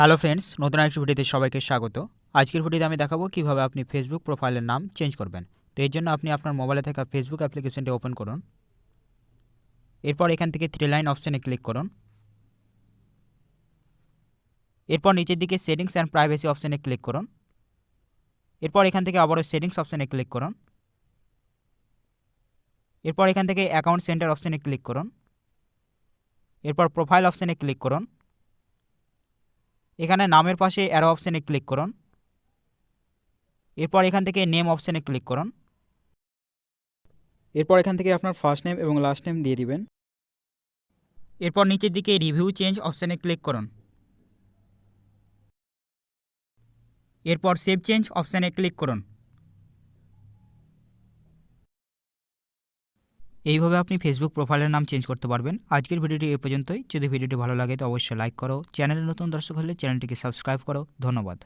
Hello friends নতুন একটি ভিডিওতে সবাইকে স্বাগত। আজকের ভিডিওতে আমি দেখাবো কীভাবে আপনি ফেসবুক প্রোফাইলের নাম চেঞ্জ করবেন। তো এর জন্য আপনি আপনার মোবাইলে থাকা ফেসবুক অ্যাপ্লিকেশনটি ওপেন করুন। এরপর এখান থেকে থ্রি লাইন অপশানে ক্লিক করুন। এরপর নিচের দিকে সেটিংস অ্যান্ড প্রাইভেসি অপশানে ক্লিক করুন। এরপর এখান থেকে আবারও সেটিংস অপশানে ক্লিক করুন। এরপর এখান থেকে অ্যাকাউন্ট সেন্টার অপশানে ক্লিক করুন। এরপর প্রোফাইল অপশানে ক্লিক করুন। এখানে নামের পাশে অ্যারো অপশানে ক্লিক করুন। এরপর এখান থেকে নেম অপশানে ক্লিক করুন। এরপর এখান থেকে আপনার ফার্স্ট নেম এবং লাস্ট নেম দিয়ে দিবেন। এরপর নিচের দিকে রিভিউ চেঞ্জ অপশানে ক্লিক করুন। এরপর সেভ চেঞ্জ অপশানে ক্লিক করুন। এইভাবে আপনি ফেসবুক প্রোফাইলের নাম চেঞ্জ করতে পারবেন। আজকের ভিডিওটি এ পর্যন্তই। যদি ভিডিওটি ভালো লাগে তো অবশ্যই লাইক করো। চ্যানেলে নতুন দর্শক হলে চ্যানেলটিকে সাবস্ক্রাইব করো। ধন্যবাদ।